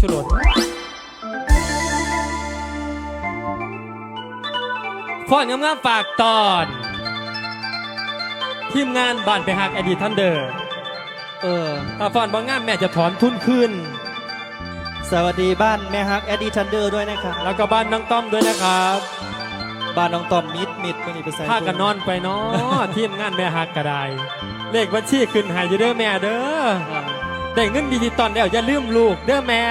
ชูรสฟอนงามๆฝากตอน ทีมงานบ้านไปหักอดีตทันเดอร์เออถ้าฟอนบางงามแม่จะถอนทุนคืนสวัสดีบ้านแม่ฮักแอดดี้ทันเดอร์ด้วยนะครับแล้วก็บ้านน้องต้อมด้วยนะครับบ้านน้องตอมมิดมิดไม่นี่ไปใส่พากันนอนไปเนาะทีมงานแม่หักก็ได้เลขบัญชีขึ้นให้อยู่เด้อแม่เด้ออ่า ได้เงินดิจิตอลแล้วอย่าลืมลูกเด้อแม่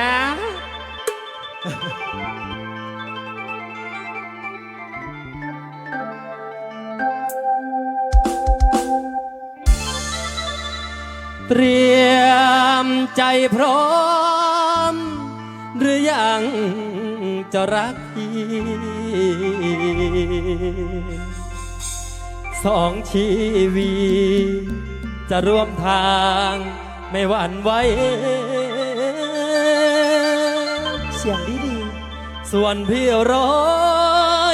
เตรียมใจพร้อม หรือยังจะรักพี่สองชีวี จะร่วมทาง ไม่หวั่นไหวเสียงดีดีส่วนพี่ร้อ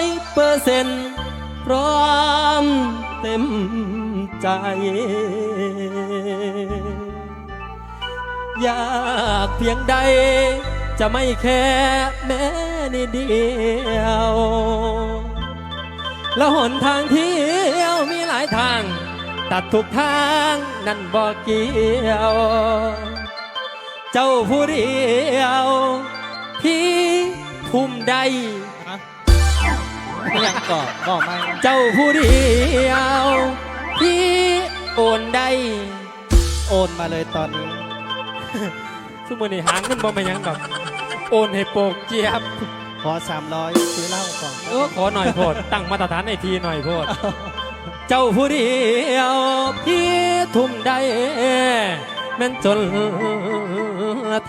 ยเปอร์เซ็นต์พร้อมเต็มใจ อยากเพียงใดจะไม่แค่แม้นิดเดียว แล้วหนทางที่ ตัดทุกทางนั่นบอกเกี่ยว เจ้าผู้เดียว พี่ภูมิใดฮะไม่ยังก่อนบอกมาเจ้าผู้เดียว พี่โอนใดโอนมาเลยตอนนี้สมมตินี่หางเงินบ่มาหยังดอกโอนให้โปกเจี๊ยบ ขอสามร้อยซื้อเหล้าก่อน เออขอหน่อยโพด ตั้งมาตรฐานในทีหน่อยโพด เจ้าผู้เดียวพี่ทุ่มได้แม่นจน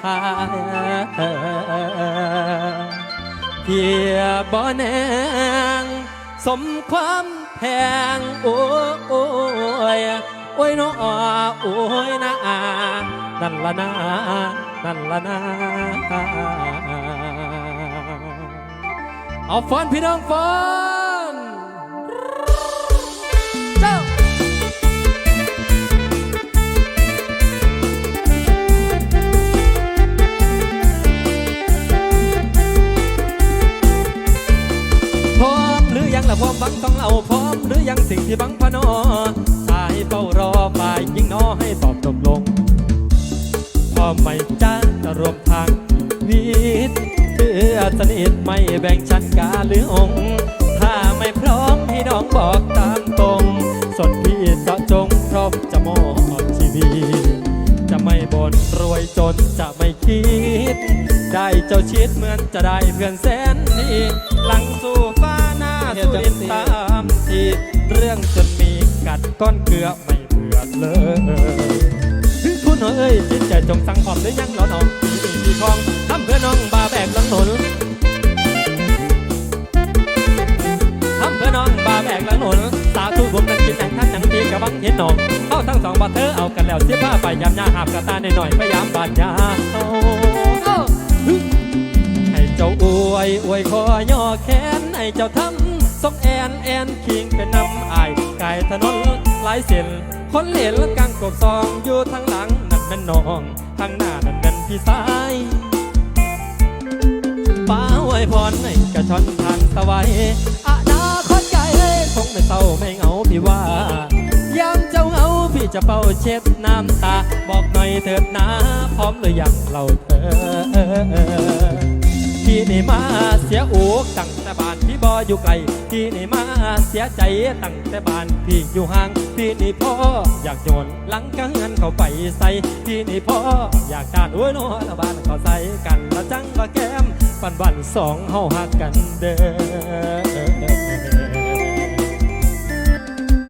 ทายเพียบ่แนงสมความแพงโอ้โอ้ยโอ้ยน้อโอ้ยนะนั่นละนะนั่นละนะเอาฟอนพี่น้องฟอน ต้องเอาพร้อมหรือยังสิ่งที่บังพนอชายเฝ้ารอฝ่ายยิงนอให้ตอบตกลงพร้อไม่จ้าจะรวมทางชีวิตเพื่อสนิทไม่แบ่งชั้นกาหรือองค์ถ้าไม่พร้อมให้น้องบอกตามตรงสดพี่จะจงพร้อมจะมอบชีวิตจะไม่บ่นรวยจนจะไม่คิด ได้เจ้าชิดเหมือนจะได้เพื่อนแสนดีหลังสู่ฟ้า สู่ดินตามทีเรื่องจนมีกัดก้อนเกลือไม่เบื่อเลยคุณเอ้ยจิตใจจงสั่งผอมหรือยังหรอน้องมีมีมีทองทำเพื่อน้องบาแบกหลังหนนทำเพื่อน้องบาแบกหลังหนนสาธุผมนั้นกินแหงท่านหนังดีกับบังเห็นน้องเข้าทั้งสองบาเธอเอากันแล้วเสียผ้าไปยามยาหาบกระตาในหน่อยๆพยายามบาดยาเอาเอาให้เจ้าอวยอวยคอย่อแขนให้เจ้าทำ สกแอนแอนคิงเป็นนำอายกายถนนหลายเส้นคนเหลนกังกบซองอยู่ทางหลังนั่นแม่นน้องทางหน้านั่นแม่นพี่สายป้าอวยพรให้กระชอนทางสวัยอนาคตไกลคงไม่เศร้าไม่เหงาพี่ว่ายามเจ้าเหงาพี่จะเป่าเช็ดน้ำตา บอกหน่อยเถิดนะ พร้อมหรือยังเราเธอ ที่นี่มาเสียอกตั้งแต่บ้านพี่บออยู่ไกลที่นี่มาเสียใจตั้งแต่บ้านพี่อยู่ห่างที่นี่พ่ออยากโยนหลังกังันเขาไปใส่ที่นี่พ่ออยากการโอ้ยน้อละบ้านเขาใส่กันละจังละแก้มปันวันสองเฮาหักกันเด้อ